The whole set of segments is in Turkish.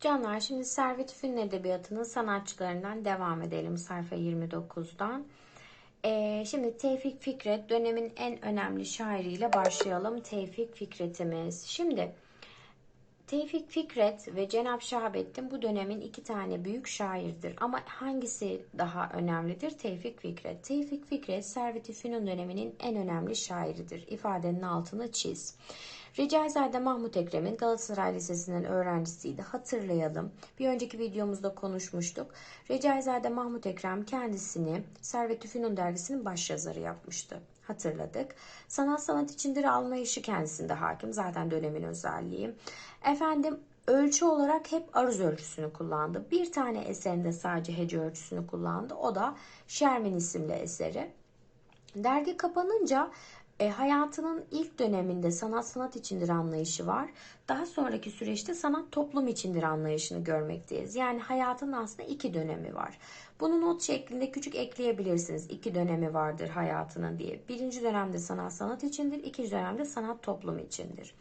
Canlar şimdi Servet Fünun Edebiyatı'nın sanatçılarından devam edelim sayfa 29'dan. Ee, şimdi Tevfik Fikret dönemin en önemli şairiyle başlayalım. Tevfik Fikret'imiz. Şimdi Tevfik Fikret ve Cenap Şahabettin bu dönemin iki tane büyük şairdir. Ama hangisi daha önemlidir? Tevfik Fikret. Tevfik Fikret Servet-i Fünun döneminin en önemli şairidir. İfadenin altını çiz. Recaizade Mahmut Ekrem'in Galatasaray Lisesi'nin öğrencisiydi. Hatırlayalım. Bir önceki videomuzda konuşmuştuk. Recaizade Mahmut Ekrem kendisini Servet-i dergisinin başyazarı yapmıştı. Hatırladık. Sanat sanat içindir anlayışı kendisinde hakim. Zaten dönemin özelliği. Efendim ölçü olarak hep aruz ölçüsünü kullandı. Bir tane eserinde sadece hece ölçüsünü kullandı. O da Şermin isimli eseri. Dergi kapanınca e, hayatının ilk döneminde sanat sanat içindir anlayışı var. Daha sonraki süreçte sanat toplum içindir anlayışını görmekteyiz. Yani hayatın aslında iki dönemi var. Bunu not şeklinde küçük ekleyebilirsiniz. İki dönemi vardır hayatının diye. Birinci dönemde sanat sanat içindir, ikinci dönemde sanat toplum içindir.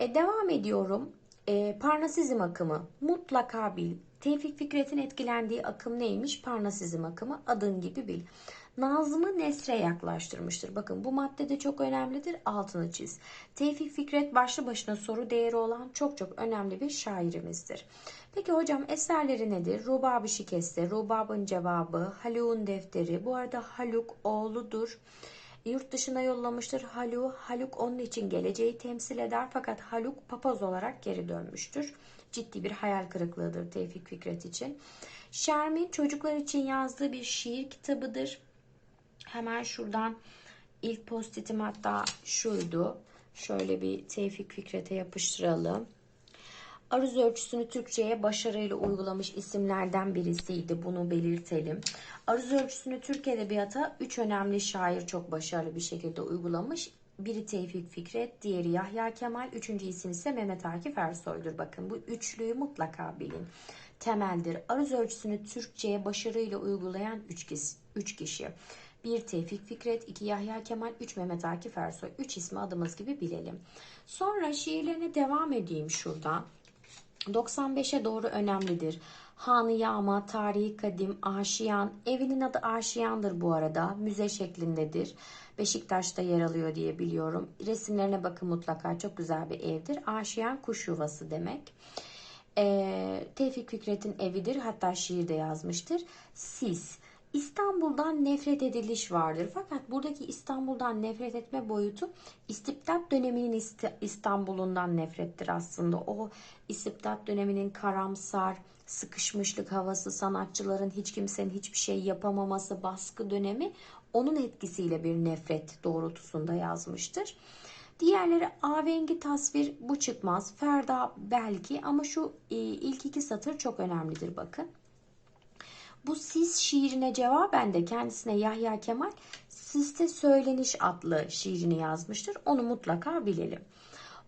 E, devam ediyorum. E, Parnasizm akımı mutlaka bil. Tevfik Fikret'in etkilendiği akım neymiş? Parnasizm akımı adın gibi bil. Nazım'ı nesre yaklaştırmıştır. Bakın bu madde de çok önemlidir. Altını çiz. Tevfik Fikret başlı başına soru değeri olan çok çok önemli bir şairimizdir. Peki hocam eserleri nedir? Rubab-ı Şikeste, Rubab'ın cevabı, Haluk'un defteri. Bu arada Haluk oğludur. Yurt dışına yollamıştır Haluk. Haluk onun için geleceği temsil eder fakat Haluk papaz olarak geri dönmüştür. Ciddi bir hayal kırıklığıdır Tevfik Fikret için. Şermin çocuklar için yazdığı bir şiir kitabıdır. Hemen şuradan ilk postitim hatta şuydu. Şöyle bir Tevfik Fikret'e yapıştıralım. Aruz ölçüsünü Türkçe'ye başarıyla uygulamış isimlerden birisiydi. Bunu belirtelim. Aruz ölçüsünü Türk Edebiyat'a üç önemli şair çok başarılı bir şekilde uygulamış. Biri Tevfik Fikret, diğeri Yahya Kemal, üçüncü isim ise Mehmet Akif Ersoy'dur. Bakın bu üçlüyü mutlaka bilin. Temeldir. Aruz ölçüsünü Türkçe'ye başarıyla uygulayan üç. Üç kişi. 1 Tevfik Fikret, 2 Yahya Kemal, 3 Mehmet Akif Ersoy. 3 ismi adımız gibi bilelim. Sonra şiirlerine devam edeyim şuradan. 95'e doğru önemlidir. Hanı Yağma, Tarihi Kadim, Aşiyan. Evinin adı Aşiyan'dır bu arada. Müze şeklindedir. Beşiktaş'ta yer alıyor diye biliyorum. Resimlerine bakın mutlaka. Çok güzel bir evdir. Aşiyan kuş yuvası demek. Ee, Tevfik Fikret'in evidir. Hatta şiirde yazmıştır. Sis. İstanbul'dan nefret ediliş vardır. Fakat buradaki İstanbul'dan nefret etme boyutu istibdat döneminin İstanbul'undan nefrettir aslında. O istibdat döneminin karamsar, sıkışmışlık havası, sanatçıların hiç kimsenin hiçbir şey yapamaması, baskı dönemi onun etkisiyle bir nefret doğrultusunda yazmıştır. Diğerleri avengi tasvir bu çıkmaz. Ferda belki ama şu e, ilk iki satır çok önemlidir bakın. Bu Sis şiirine cevaben de kendisine Yahya Kemal Siste Söyleniş adlı şiirini yazmıştır. Onu mutlaka bilelim.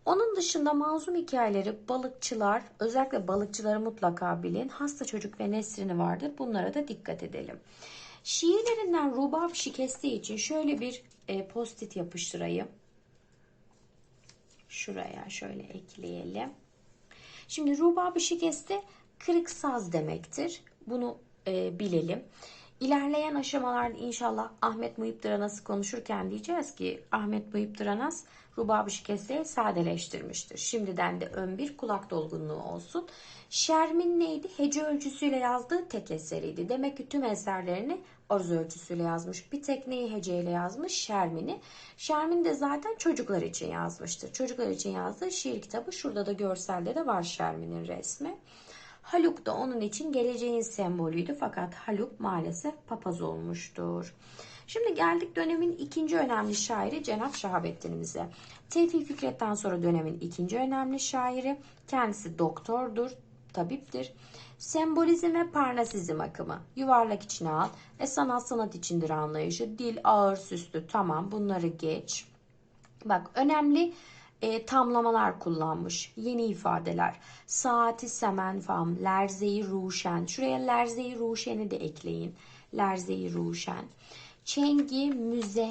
Onun dışında manzum hikayeleri balıkçılar, özellikle balıkçıları mutlaka bilin. Hasta çocuk ve nesrini vardır. Bunlara da dikkat edelim. Şiirlerinden rubab şikesti için şöyle bir e, postit yapıştırayım. Şuraya şöyle ekleyelim. Şimdi rubab şikeste kırık saz demektir. Bunu e, bilelim. İlerleyen aşamalarda inşallah Ahmet Muhip Dıranas'ı konuşurken diyeceğiz ki Ahmet Muhip Dıranas Rubab-ı sadeleştirmiştir. Şimdiden de ön bir kulak dolgunluğu olsun. Şermin neydi? Hece ölçüsüyle yazdığı tek eseriydi. Demek ki tüm eserlerini aruz ölçüsüyle yazmış. Bir tek neyi heceyle yazmış? Şermin'i. Şermin de zaten çocuklar için yazmıştır. Çocuklar için yazdığı şiir kitabı. Şurada da görselde de var Şermin'in resmi. Haluk da onun için geleceğin sembolüydü fakat Haluk maalesef papaz olmuştur. Şimdi geldik dönemin ikinci önemli şairi Cenap Şahabettin'imize. Tevfik Fikret'ten sonra dönemin ikinci önemli şairi. Kendisi doktordur, tabiptir. Sembolizm ve parnasizm akımı. Yuvarlak içine al. E sanat sanat içindir anlayışı. Dil ağır süslü tamam bunları geç. Bak önemli e, tamlamalar kullanmış. Yeni ifadeler. Saati semen fam, lerzeyi ruşen. Şuraya lerzeyi ruşeni de ekleyin. Lerzeyi ruşen. Çengi müze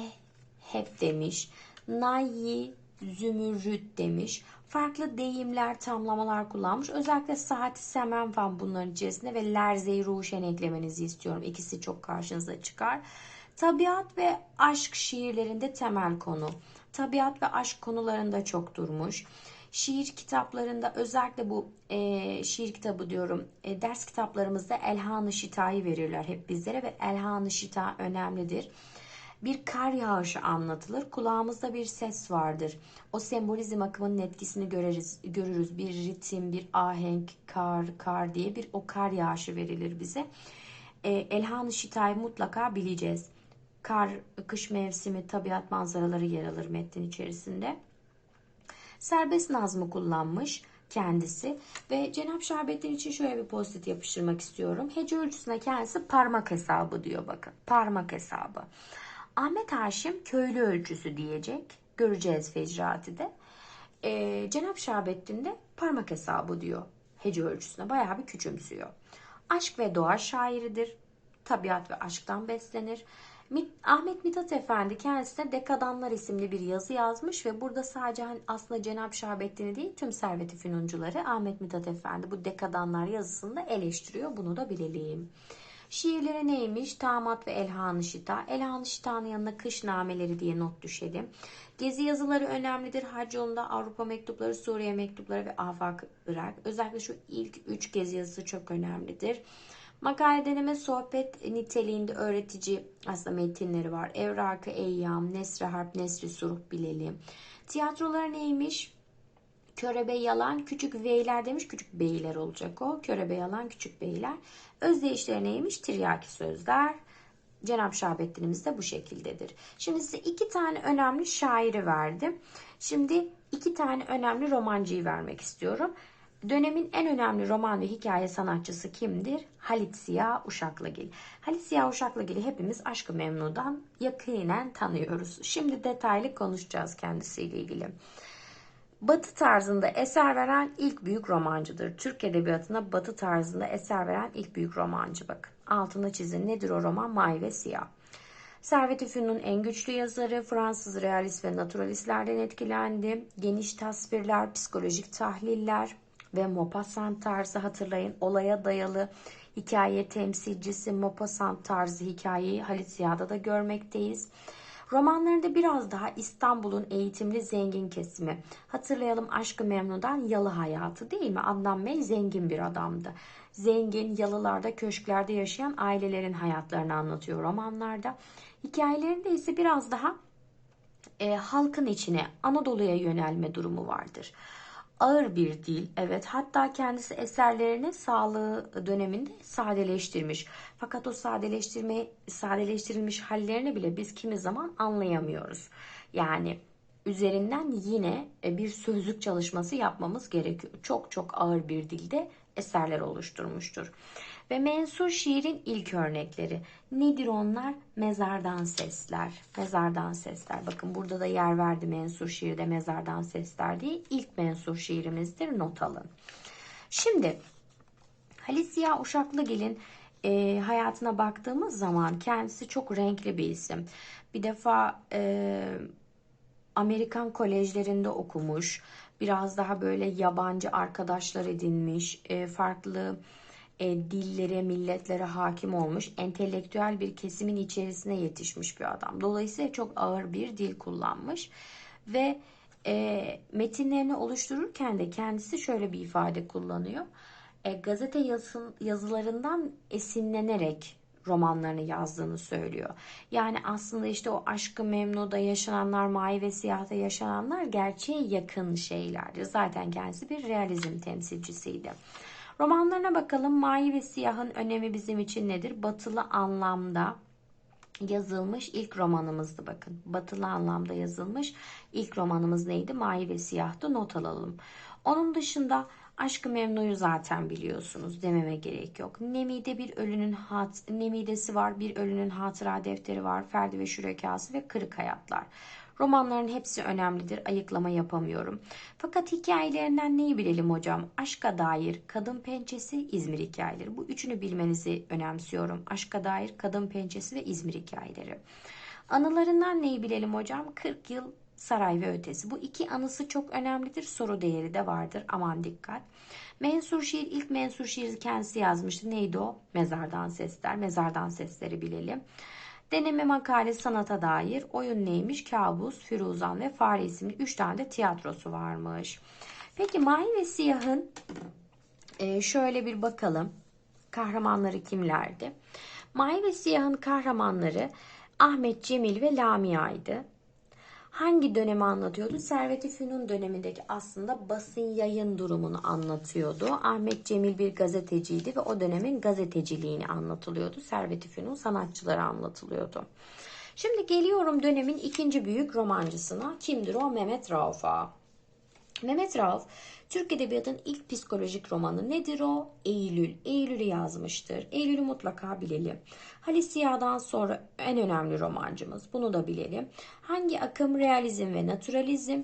hep demiş. Nayi zümürrüt demiş. Farklı deyimler, tamlamalar kullanmış. Özellikle saati semen falan bunların içerisinde ve lerzeyi ruşen eklemenizi istiyorum. İkisi çok karşınıza çıkar. Tabiat ve aşk şiirlerinde temel konu. Tabiat ve aşk konularında çok durmuş. Şiir kitaplarında özellikle bu e, şiir kitabı diyorum e, ders kitaplarımızda Elhan-ı Şita'yı verirler hep bizlere ve Elhan-ı Şita önemlidir. Bir kar yağışı anlatılır. Kulağımızda bir ses vardır. O sembolizm akımının etkisini görürüz. görürüz. Bir ritim, bir ahenk, kar, kar diye bir o kar yağışı verilir bize. E, Elhan-ı Şita'yı mutlaka bileceğiz. Kar, kış mevsimi, tabiat manzaraları yer alır metnin içerisinde. Serbest nazmı kullanmış kendisi ve Cenap Şerbettin için şöyle bir post yapıştırmak istiyorum. Hece ölçüsüne kendisi parmak hesabı diyor bakın. Parmak hesabı. Ahmet Haşim köylü ölçüsü diyecek. Göreceğiz Fecrati'de. Ee, Cenap Şerbettin de parmak hesabı diyor. Hece ölçüsüne bayağı bir küçümsüyor. Aşk ve doğa şairidir. Tabiat ve aşktan beslenir. Ahmet Mithat Efendi kendisine Dekadanlar isimli bir yazı yazmış ve burada sadece hani aslında Cenab Şahbettin'i değil tüm servet Fünuncuları Ahmet Mithat Efendi bu Dekadanlar yazısında eleştiriyor. Bunu da bilelim. Şiirleri neymiş? Tamat ve Elhan-ı Şita. Elhan-ı Şita'nın yanına kış nameleri diye not düşelim. Gezi yazıları önemlidir. Hac yolunda Avrupa mektupları, Suriye mektupları ve Afak Irak. Özellikle şu ilk üç gezi yazısı çok önemlidir. Makale deneme sohbet niteliğinde öğretici aslında metinleri var. Evrakı Eyyam, Nesri Harp, Nesri Suruh bilelim. Tiyatrolar neymiş? Körebe yalan küçük beyler demiş. Küçük beyler olacak o. Körebe yalan küçük beyler. Özdeyişleri neymiş? Tiryaki sözler. Cenab Şahbettinimiz de bu şekildedir. Şimdi size iki tane önemli şairi verdim. Şimdi iki tane önemli romancıyı vermek istiyorum. Dönemin en önemli roman ve hikaye sanatçısı kimdir? Halit Ziya Uşaklıgil. Halit Ziya Uşaklıgil'i hepimiz Aşkı Memnu'dan yakinen tanıyoruz. Şimdi detaylı konuşacağız kendisiyle ilgili. Batı tarzında eser veren ilk büyük romancıdır. Türk Edebiyatı'na Batı tarzında eser veren ilk büyük romancı bakın. Altında çizin nedir o roman? Mavi ve Siyah. Servet-i Fünun'un en güçlü yazarı Fransız realist ve naturalistlerden etkilendi. Geniş tasvirler, psikolojik tahliller, ve Maupassant tarzı hatırlayın. Olaya dayalı hikaye temsilcisi Maupassant tarzı hikayeyi Halit Ziya'da da görmekteyiz. Romanlarında biraz daha İstanbul'un eğitimli zengin kesimi. Hatırlayalım Aşkı Memnu'dan yalı hayatı değil mi? Adnan Bey zengin bir adamdı. Zengin, yalılarda, köşklerde yaşayan ailelerin hayatlarını anlatıyor romanlarda. Hikayelerinde ise biraz daha e, halkın içine, Anadolu'ya yönelme durumu vardır ağır bir dil. Evet hatta kendisi eserlerini sağlığı döneminde sadeleştirmiş. Fakat o sadeleştirme sadeleştirilmiş hallerini bile biz kimi zaman anlayamıyoruz. Yani üzerinden yine e, bir sözlük çalışması yapmamız gerekiyor. Çok çok ağır bir dilde eserler oluşturmuştur. Ve mensur şiirin ilk örnekleri. Nedir onlar? Mezardan sesler. Mezardan sesler. Bakın burada da yer verdi mensur şiirde mezardan sesler diye. İlk mensur şiirimizdir. Not alın. Şimdi Halis Ziya Uşaklıgil'in e, hayatına baktığımız zaman kendisi çok renkli bir isim. Bir defa e, Amerikan kolejlerinde okumuş. Biraz daha böyle yabancı arkadaşlar edinmiş. E, farklı e, dillere, milletlere hakim olmuş, entelektüel bir kesimin içerisine yetişmiş bir adam. Dolayısıyla çok ağır bir dil kullanmış ve e, metinlerini oluştururken de kendisi şöyle bir ifade kullanıyor. E, gazete yazın, yazılarından esinlenerek romanlarını yazdığını söylüyor. Yani aslında işte o aşkı memnuda yaşananlar, mavi ve siyahta yaşananlar gerçeğe yakın şeylerdir. Zaten kendisi bir realizm temsilcisiydi. Romanlarına bakalım. Mavi ve Siyah'ın önemi bizim için nedir? Batılı anlamda yazılmış ilk romanımızdı bakın. Batılı anlamda yazılmış ilk romanımız neydi? Mavi ve Siyah'tı. Not alalım. Onun dışında Aşkı Memnu'yu zaten biliyorsunuz. Dememe gerek yok. Nemi'de bir ölünün hat Nemi'desi var. Bir ölünün hatıra defteri var. Ferdi ve Şürekası ve Kırık Hayatlar. Romanların hepsi önemlidir. Ayıklama yapamıyorum. Fakat hikayelerinden neyi bilelim hocam? Aşka dair, kadın pençesi, İzmir hikayeleri. Bu üçünü bilmenizi önemsiyorum. Aşka dair, kadın pençesi ve İzmir hikayeleri. Anılarından neyi bilelim hocam? 40 yıl Saray ve Ötesi. Bu iki anısı çok önemlidir. Soru değeri de vardır. Aman dikkat. Mensur şiir ilk mensur şiiri kendisi yazmıştı. Neydi o? Mezardan sesler. Mezardan sesleri bilelim. Deneme makale sanata dair. Oyun neymiş? Kabus, Firuzan ve Fare isimli 3 tane de tiyatrosu varmış. Peki Mahi ve Siyah'ın e, şöyle bir bakalım. Kahramanları kimlerdi? Mavi ve Siyah'ın kahramanları Ahmet Cemil ve Lamia'ydı. Hangi dönemi anlatıyordu? Servet-i Fünun dönemindeki aslında basın yayın durumunu anlatıyordu. Ahmet Cemil bir gazeteciydi ve o dönemin gazeteciliğini anlatılıyordu. Servet-i Fünun sanatçıları anlatılıyordu. Şimdi geliyorum dönemin ikinci büyük romancısına. Kimdir o? Mehmet Rauf'a. Mehmet Rauf, Türk Edebiyatı'nın ilk psikolojik romanı nedir o? Eylül. Eylül'ü yazmıştır. Eylül'ü mutlaka bilelim. Halis Ziya'dan sonra en önemli romancımız. Bunu da bilelim. Hangi akım? Realizm ve naturalizm.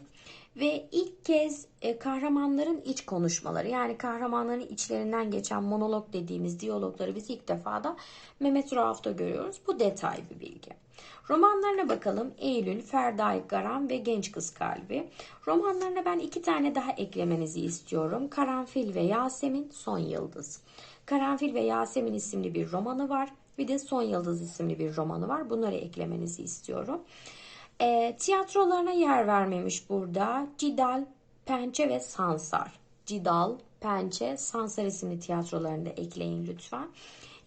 Ve ilk kez e, kahramanların iç konuşmaları yani kahramanların içlerinden geçen monolog dediğimiz diyalogları biz ilk defa da Mehmet Rauf'ta görüyoruz. Bu detay bir bilgi. Romanlarına bakalım. Eylül, Ferdai Garan ve Genç Kız Kalbi. Romanlarına ben iki tane daha eklemenizi istiyorum. Karanfil ve Yasemin, Son Yıldız. Karanfil ve Yasemin isimli bir romanı var. Bir de Son Yıldız isimli bir romanı var. Bunları eklemenizi istiyorum. E, tiyatrolarına yer vermemiş burada. Cidal, Pençe ve Sansar. Cidal, Pençe, Sansar isimli tiyatrolarını da ekleyin lütfen.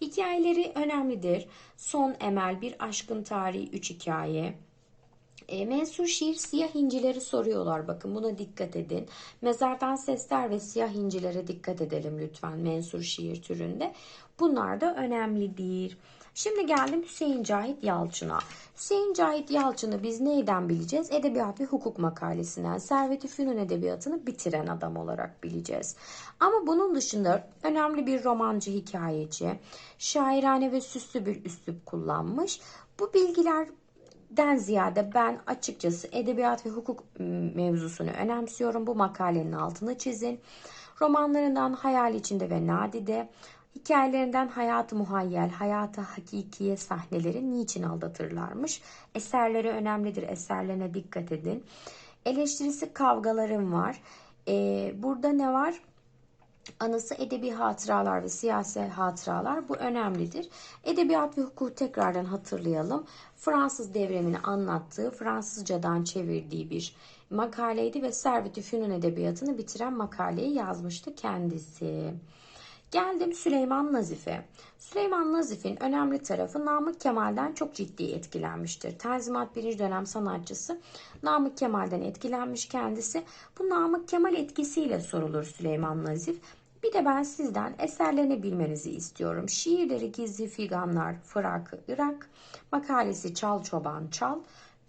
Hikayeleri önemlidir. Son Emel, Bir Aşkın Tarihi, Üç Hikaye. E, mensur şiir siyah incileri soruyorlar. Bakın buna dikkat edin. Mezardan sesler ve siyah incilere dikkat edelim lütfen mensur şiir türünde. Bunlar da önemlidir. Şimdi geldim Hüseyin Cahit Yalçın'a. Hüseyin Cahit Yalçın'ı biz neyden bileceğiz? Edebiyat ve hukuk makalesinden Servet-i edebiyatını bitiren adam olarak bileceğiz. Ama bunun dışında önemli bir romancı hikayeci, şairane ve süslü bir üslup kullanmış. Bu bilgiler den ziyade ben açıkçası edebiyat ve hukuk mevzusunu önemsiyorum. Bu makalenin altını çizin. Romanlarından Hayal içinde ve Nadide, hikayelerinden hayatı muhayyel, hayatı hakikiye sahneleri niçin aldatırlarmış? Eserleri önemlidir, eserlerine dikkat edin. Eleştirisi kavgalarım var. Ee, burada ne var? Anısı edebi hatıralar ve siyasi hatıralar bu önemlidir. Edebiyat ve hukuku tekrardan hatırlayalım. Fransız devrimini anlattığı, Fransızcadan çevirdiği bir makaleydi ve Servet-i Fünun edebiyatını bitiren makaleyi yazmıştı kendisi. Geldim Süleyman Nazif'e. Süleyman Nazif'in önemli tarafı Namık Kemal'den çok ciddi etkilenmiştir. Tanzimat birinci dönem sanatçısı Namık Kemal'den etkilenmiş kendisi. Bu Namık Kemal etkisiyle sorulur Süleyman Nazif. Bir de ben sizden eserlerini bilmenizi istiyorum. Şiirleri Gizli Figanlar, Fırak, Irak, makalesi Çal Çoban Çal,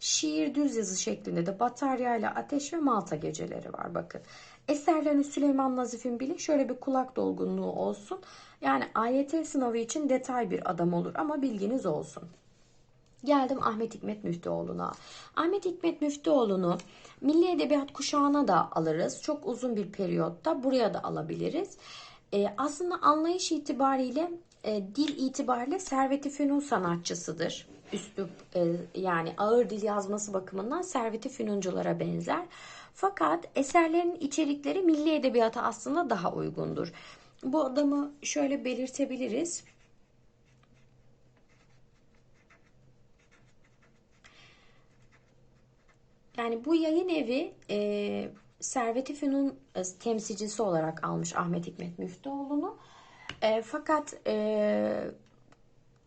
şiir düz yazı şeklinde de Batarya ile Ateş ve Malta Geceleri var bakın. Eserlerini Süleyman Nazif'in bilin şöyle bir kulak dolgunluğu olsun. Yani AYT sınavı için detay bir adam olur ama bilginiz olsun. Geldim Ahmet Hikmet Müftüoğlu'na. Ahmet Hikmet Müftüoğlu'nu Milli Edebiyat kuşağına da alırız. Çok uzun bir periyotta buraya da alabiliriz. E, aslında anlayış itibariyle, e, dil itibariyle Servet-i Fünun sanatçısıdır. Üslup e, yani ağır dil yazması bakımından Servet-i Fünunculara benzer. Fakat eserlerin içerikleri milli edebiyata aslında daha uygundur. Bu adamı şöyle belirtebiliriz. Yani bu yayın evi e, Servet-i Fünun e, temsilcisi olarak almış Ahmet Hikmet Müftüoğlu'nu. E, fakat e,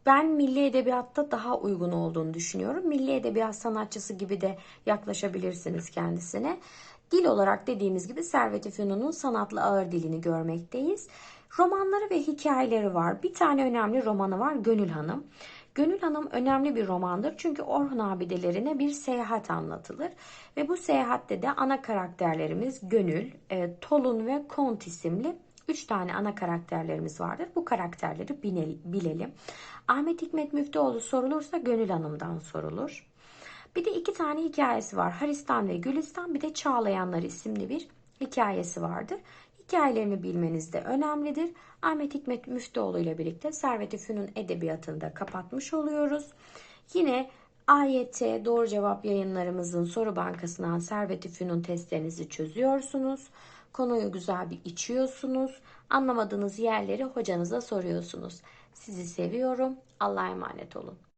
ben milli edebiyatta daha uygun olduğunu düşünüyorum. Milli edebiyat sanatçısı gibi de yaklaşabilirsiniz kendisine. Dil olarak dediğimiz gibi Servet-i Fünun'un sanatlı ağır dilini görmekteyiz. Romanları ve hikayeleri var. Bir tane önemli romanı var Gönül Hanım. Gönül Hanım önemli bir romandır çünkü Orhun abidelerine bir seyahat anlatılır. Ve bu seyahatte de ana karakterlerimiz Gönül, e, Tolun ve Kont isimli üç tane ana karakterlerimiz vardır. Bu karakterleri bilelim. Ahmet Hikmet Müftüoğlu sorulursa Gönül Hanım'dan sorulur. Bir de iki tane hikayesi var. Haristan ve Gülistan bir de Çağlayanlar isimli bir hikayesi vardır. Hikayelerini bilmeniz de önemlidir. Ahmet Hikmet Müftüoğlu ile birlikte Servet-i Fünun edebiyatını da kapatmış oluyoruz. Yine AYT Doğru Cevap yayınlarımızın soru bankasından Servet-i Fünun testlerinizi çözüyorsunuz. Konuyu güzel bir içiyorsunuz. Anlamadığınız yerleri hocanıza soruyorsunuz. Sizi seviyorum. Allah'a emanet olun.